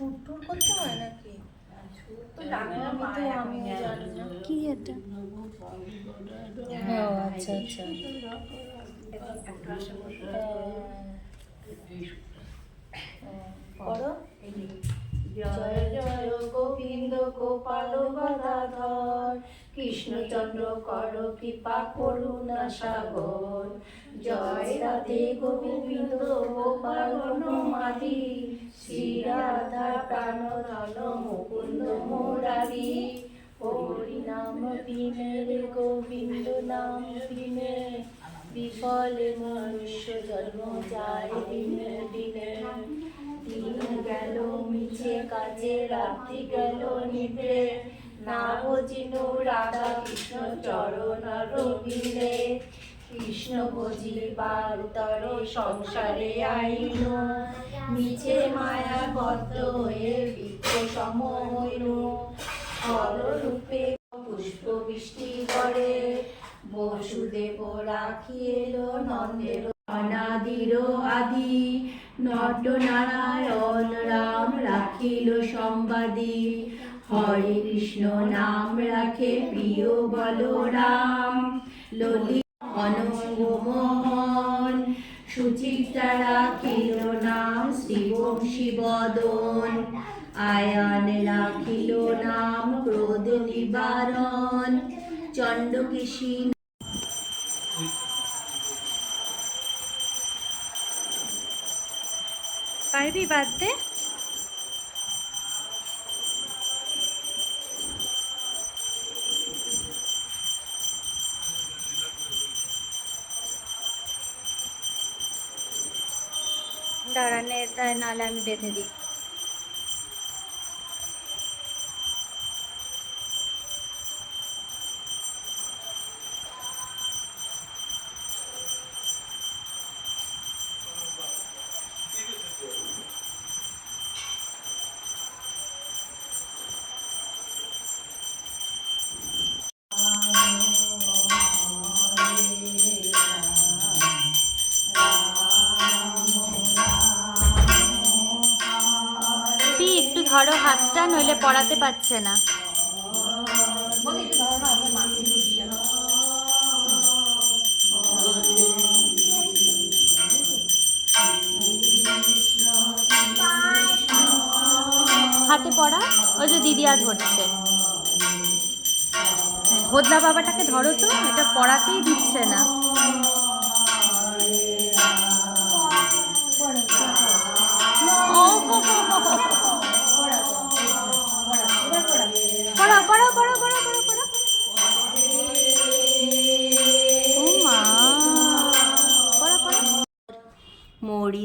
সুর টুর করতে হয় নাকি? কি এটা? ও আচ্ছা আচ্ছা। করো জয় জয় গোবিন্দ গোপাল গদাধর। কৃষ্ণচন্দ্র কর, কৃপা, করুণা, সাগর। জয় রাধে গোবিন্দ গোপাল মাদি শ্রী রাধা প্রাণ ধন মুকুন্দ মোরারি। হরি নাম রে গোবিন্দ নাম বিনে। বিফলে মনুষ্য জন্ম যায় দিনে দিনে। দিন গেল, মিছে কাজে রাত্রি গেল নিভে। না বুঝিন রাধা কৃষ্ণ, চরণ রবিলে কৃষ্ণ সংসারে আইন। মিছে মায়া বদ্ধ হয়ে ফলরূপে পুষ্প বৃষ্টি করে বসুদেব রাখি এলো নন্দের অনাদির আদি। নট নারায়ণ রাম রাখিল সম্বাদী। হরে কৃষ্ণ নাম রাখে প্রিয় বলরাম। ললিত অনঙ্গ মোহন সুচিত্রা রাখিল নাম শ্রীবংশী শিবদন আয়ান রাখিল নাম ক্রোধ নিবারণ। চণ্ডকেশী পারবি বাদতে দাঁড়ানে তাই নাহলে আমি বেঁধে দিই। ধরো হাতটা নইলে পড়াতে পারছে না। হাতে পড়া ওই যে দিদিয়া ধরছে। হ্যাঁ, হোদলা বাবাটাকে ধরো তো এটা পড়াতেই দিচ্ছে না। ও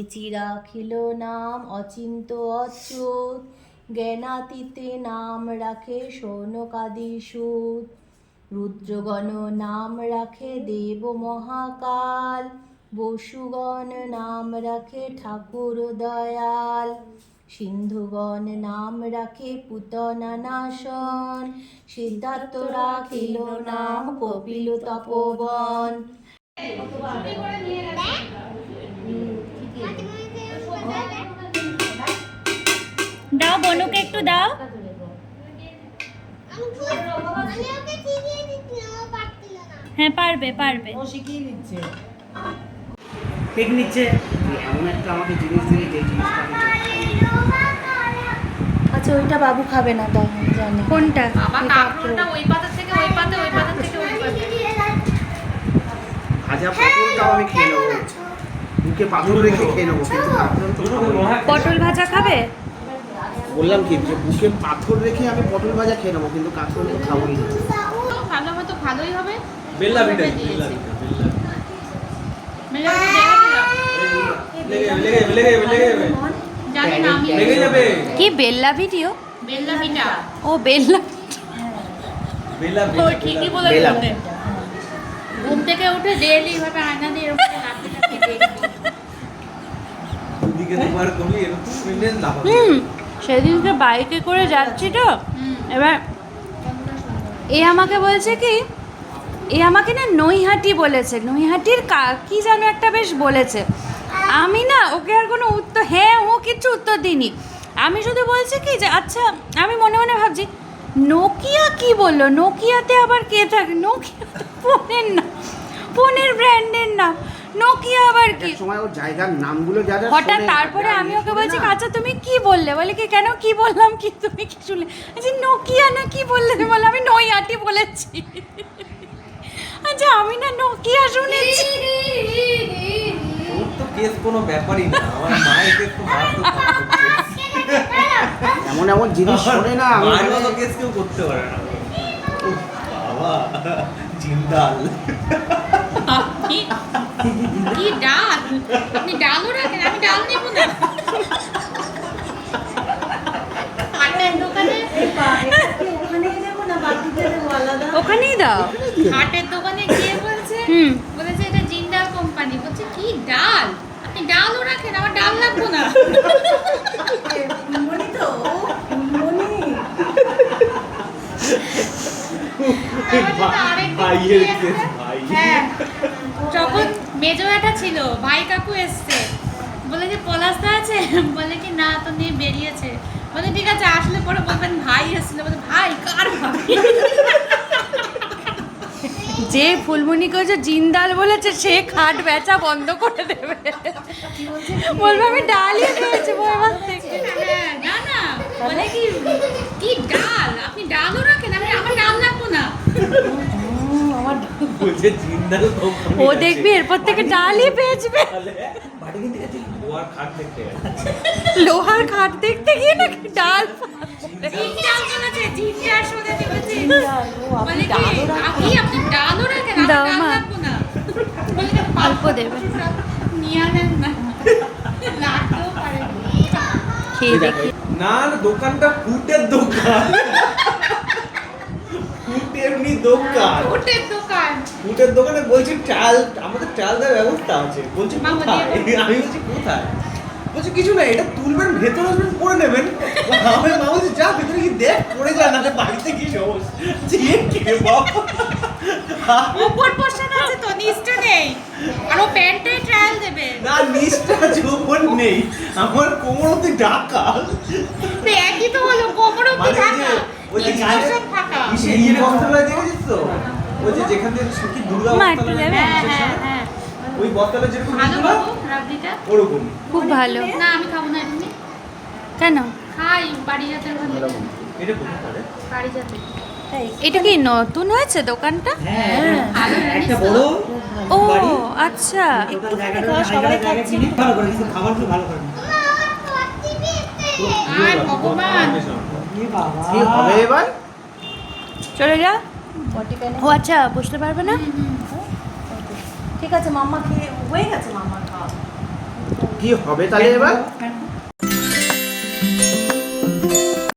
মরিচি রাখিল নাম অচিন্ত অচ্যুত। জ্ঞানাতীতে নাম রাখে সৌনকাদি সুত রুদ্রগণ নাম রাখে দেব মহাকাল বসুগণ নাম রাখে ঠাকুর দয়াল সিন্ধুগণ নাম রাখে পুতনা নাশন সিদ্ধার্থ রাখিল নাম কপিল তপবন। দাও বনুকে একটু দাও। হ্যাঁ পারবে পারবে। পিক নিচ্ছে। এমন একটা আমাকে জিনিস দিলে যে জিনিসটা আচ্ছা ওইটা বাবু খাবে না দাও জানি। কোনটা? ওই পাতা থেকে ওই পাতে ওই পাতা থেকে ওই পাতে। ভাজা পটলটাও আমি খেয়ে নেব। মুখে পাথর রেখে খেয়ে নেব কিন্তু তো পটল ভাজা খাবে? বললাম কি যে বুকে পাথর রেখে আমি পটল ভাজা খেয়ে নেব কিন্তু তো খাবোই না। তো ভালো হয়তো ভালোই হবে। বেল্লা বেল্লা বেল্লা মেলা লেগে পিঠা। যাবে লেগে যাবে লেগে যাবে লেগে যাবে। জানি না আমি লেগে যাবে। কি বেল্লা ভিডিও বেল্লা পিঠা। ও বেল্লা বেল্লা ও ঠিকই বলে বেলা। ঘুম থেকে উঠে ডেইলি ভাবে আয়না দিয়ে এরকম হুম সেদিনকে বাইকে করে যাচ্ছি তো। এবার এ আমাকে বলছে কি এ আমাকে না নৈহাটি বলেছে নৈহাটির কা কি যেন একটা বেশ বলেছে। আমি না ওকে আর কোনো উত্তর হ্যাঁ ও কিচ্ছু উত্তর দিইনি। আমি শুধু বলছি কি যে আচ্ছা আমি মনে মনে ভাবছি নোকিয়া কি বলল? নোকিয়াতে আবার কে থাকে? নোকিয়া ফোনের নাম ফোনের ব্র্যান্ডের নাম নোকিয়া আবার কি? সময় ওর জায়গার নামগুলো যা যা হঠাৎ তারপরে আমি ইয়ে ওকে বলছি আচ্ছা তুমি কি বললে? বলে কি কেন কি বললাম কি তুমি কি শুনলে? আচ্ছা নোকিয়া না কি বললে? তুমি বলে আমি নইয়াটি বলেছি। আচ্ছা আমি না নোকিয়া শুনেছি। তো কেস কোনো ব্যাপারই না আমার মায়ের কেস তো এমন এমন জিনিস শোনে না আমি মতো কেস কেউ করতে পারে না। বাবা জিন্দাল। কি? ডাল? আপনি ডালও রাখেন আমি ডাল নেব না। ওখানেই দাও। হাটের দোকানে গিয়ে বলছে? বলেছে এটা জিন্দাল কোম্পানি। বলছে কি ডাল? আপনি ডালও রাখেন আমার ডাল লাগবো না। এ, হ্যাঁ যখন মেজো একটা ছিল ভাই কাকু এসছে বলে যে পলাশদা আছে? বলে কি না তো নিয়ে বেরিয়েছে। বলে ঠিক আছে আসলে পরে বলবেন ভাই এসেছিল। বলে ভাই কার ভাই? যে ফুলমণি করেছে জিন্দাল বলেছে সে খাট বেচা বন্ধ করে দেবে। বলবে আমি ডালই পেয়েছি এবার থেকে হ্যাঁ, না না বলে কি কি ডাল? আপনি ডালও রাখেন আমি আমার ডাল লাগবো না। বলছে জিন্দাল ও দেখবি এরপর থেকে ডালই বেচবে লোহার খাট দেখতে গিয়ে নাকি ডাল জিন্দাল বলেছে জিন্দাল শুনেছি বলেছে জিন্দাল, ও, আপনি বলে কি ডালও রাখেন? আপনি আপনি ডালও রাখেন আমার দাও ডাল মা। লাগবো না। অল্প দেবে। খেয়ে দেখি। দোকানটা ফুটের দোকান। এমনি দোকান। ওটের দোকান। ফুটের দোকানে বলছি চাল আমাদের চাল দেওয়ার ব্যবস্থা আছে। বলছি কোথায়? আমি বলছি কোথায়? বলছি কিছু না এটা তুলবেন ভেতরে আসবেন পরে নেবেন। আমি মা বলছি যা ভেতরে কি দেখ পড়ে যা না বাড়িতে কি সমস্যা বাবা। উপর পোর্শন আছে তো নিচটা নেই। আর ও প্যান্টটাই ট্রায়াল দেবে। না নিচটা যৌবন নেই। আমার কোমর অব্দি তো একই তো হলো কোমর অব্দি মানে ঢাকা। ওই যে তো? ওই যে যেখান থেকে দুর্গা? হ্যাঁ? হ্যাঁ হ্যাঁ। ওই বস্তাটা যেরকম ওরকম। খুব ভালো। না আমি খাব না এমনি। কেন? খাই বাড়ি যেতে এটা বাড়ি যেতে। এটা কি নতুন হয়েছে দোকানটা? হ্যাঁ ও আচ্ছা। ভালো করে খাবারগুলো ভালো করে। কি হবে এবার? চলে যা। ও আচ্ছা বসতে পারবে না? ঠিক আছে মাম্মা খেয়ে হয়ে গেছে মাম্মার খাওয়া। কি হবে তাহলে এবার?